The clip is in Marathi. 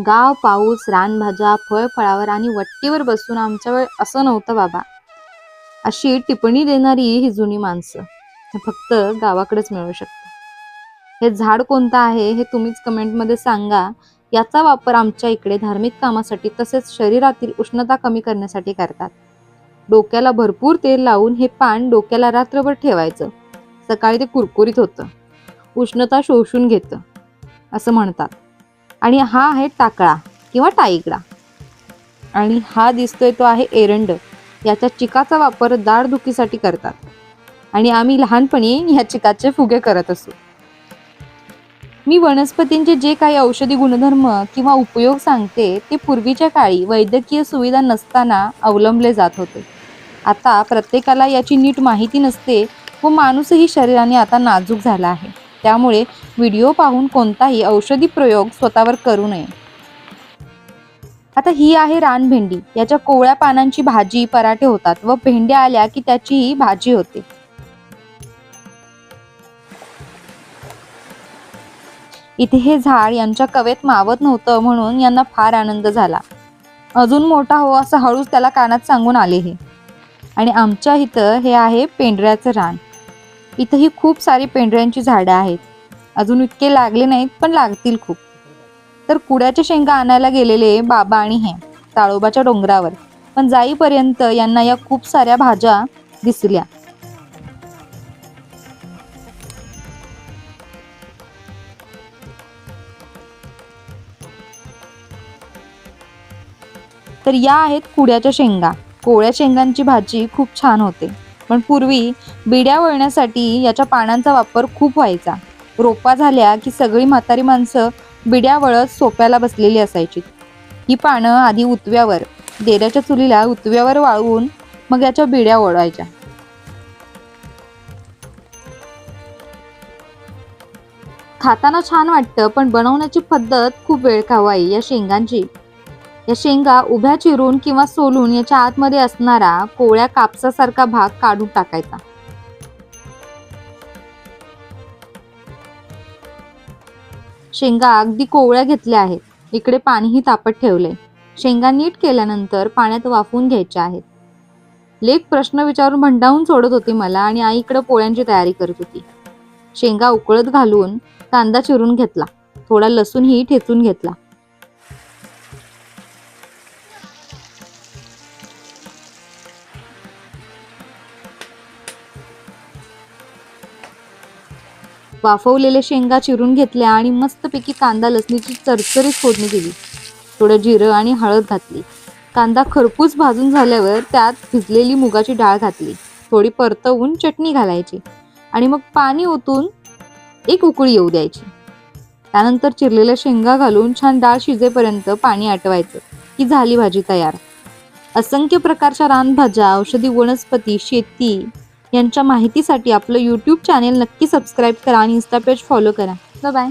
गाव पाऊस रानभाज्या फळफळावर आणि वट्टीवर बसून आमच्या वेळ असं नव्हतं बाबा. अशी टिप्पणी देणारी ही जुनी माणसं. हे फक्त गावाकडेच मिळू शकतं. हे झाड कोणतं आहे हे तुम्हीच कमेंटमध्ये सांगा. याचा वापर आमच्या इकडे धार्मिक कामासाठी तसेच शरीरातील उष्णता कमी करण्यासाठी करतात. डोक्याला भरपूर तेल लावून हे पान डोक्याला रात्रभर ठेवायचं. सकाळी ते कुरकुरीत होतं. उष्णता शोषून घेतं. असं म्हणतात. आणि हा आहे टाकळा किंवा टाईगडा आणि हा दिसतोय तो आहे एरंड. याच्या चिकाचा वापर दाढदुखीसाठी करतात. आणि आम्ही लहानपणी ह्या चिकाचे फुगे करत असू. मी वनस्पतींचे जे काही औषधी गुणधर्म किंवा उपयोग सांगते ते पूर्वीच्या काळी वैद्यकीय सुविधा नसताना अवलंबले जात होते. आता प्रत्येकाला याची नीट माहिती नसते व माणूसही शरीराने आता नाजूक झाला आहे. त्यामुळे व्हिडिओ पाहून कोणताही औषधी प्रयोग स्वतःवर करू नये. आता ही आहे रानभेंडी. याच्या कोवळ्या पानांची भाजी पराठे होतात व भेंड्या आल्या की त्याचीही भाजी होते. इथे हे झाड यांच्या कवेत मावत नव्हतं म्हणून यांना फार आनंद झाला. अजून मोठा हो असं हळूच त्याला कानात सांगून आले हे. आणि आमच्या इथं हे आहे पेंढऱ्याचं रान. इथंही खूप सारी पेंढऱ्यांची झाडं आहेत. अजून इतके लागले नाहीत पण लागतील खूप. तर कुड्याच्या शेंगा आणायला गेलेले बाबा आणि हे ताळोबाच्या डोंगरावर. पण जाईपर्यंत यांना या खूप साऱ्या भाज्या दिसल्या. तर या आहेत कुड्याच्या शेंगा. कोळ्या शेंगांची भाजी खूप छान होते. पण पूर्वी बिड्या वळण्यासाठी याच्या पानांचा वापर खूप व्हायचा. रोपा झाल्या की सगळी म्हातारी माणसं बिड्या वळत सोप्याला बसलेली असायची. ही पानं आधी उतव्यावर देऱ्याच्या चुलीला उतव्यावर वाळवून मग याच्या बिड्या ओढायच्या. खाताना छान वाटतं पण बनवण्याची पद्धत खूप वेळ खावाई या शेंगांची. या शेंगा उभ्या चिरून किंवा सोलून याच्या आतमध्ये असणारा कोवळ्या कापसासारखा भाग काढून टाकायचा. शेंगा अगदी कोवळ्या घेतल्या आहेत. इकडे पाणीही तापत ठेवले शेंगा नीट केल्यानंतर पाण्यात वाफवून घ्यायच्या आहेत. लेख प्रश्न विचारून भंडावून सोडत होती मला आणि आई इकडे पोळ्यांची तयारी करत होती. शेंगा उकळत घालून कांदा चिरून घेतला. थोडा लसूणही ठेचून घेतला. वाफवलेले शेंगा चिरून घेतल्या आणि मस्तपैकी कांदा लसणीची चरचरीत फोडणी दिली. थोडं जिरं आणि हळद घातली. कांदा खरपूस भाजून झाल्यावर त्यात भिजलेली मुगाची डाळ घातली. थोडी परतवून चटणी घालायची. आणि मग पाणी ओतून एक उकळी येऊ द्यायची. त्यानंतर चिरलेल्या शेंगा घालून छान डाळ शिजेपर्यंत पाणी आटवायचं की झाली भाजी तयार. असंख्य प्रकारच्या रानभाज्या औषधी वनस्पती शेती यांच्या माहितीसाठी आपलं यूट्यूब चॅनेल नक्की सबस्क्राईब करा आणि इन्स्टा पेज फॉलो करा. बाय